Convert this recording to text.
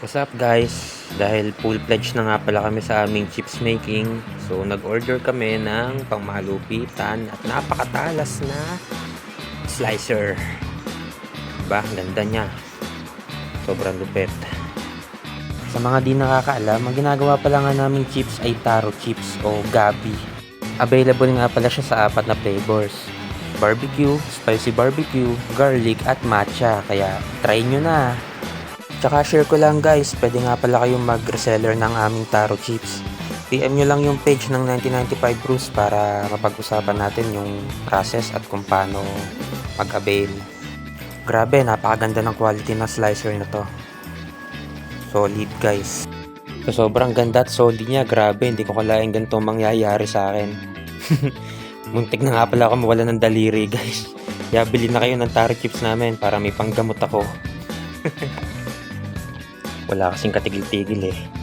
What's up guys? Dahil full pledge na nga pala kami sa aming chips making. So nag-order kami ng pangmalupitan at napakatalas na slicer. Diba? Ganda niya. Sobrang lupit. Sa mga di nakakaalam, ang ginagawa pala nga naming chips ay taro chips o gabi. Available nga pala siya sa apat na flavors. Barbecue, spicy barbecue, garlic at matcha. Kaya try nyo na. Tsaka share ko lang guys, pwede nga pala kayong mag-reseller ng aming taro chips. PM nyo lang yung page ng 1995 Brews para mapag-usapan natin yung process at kung paano mag-avail. Grabe, napakaganda ng quality ng slicer na to. Solid guys. So, sobrang ganda at solid niya, grabe, hindi ko kalaing ganito mangyayari sa akin. Muntik na nga pala ako mawala ng daliri guys. Kaya bili na kayo ng taro chips namin para may panggamot ako. Wala kasing katigil-tigil eh.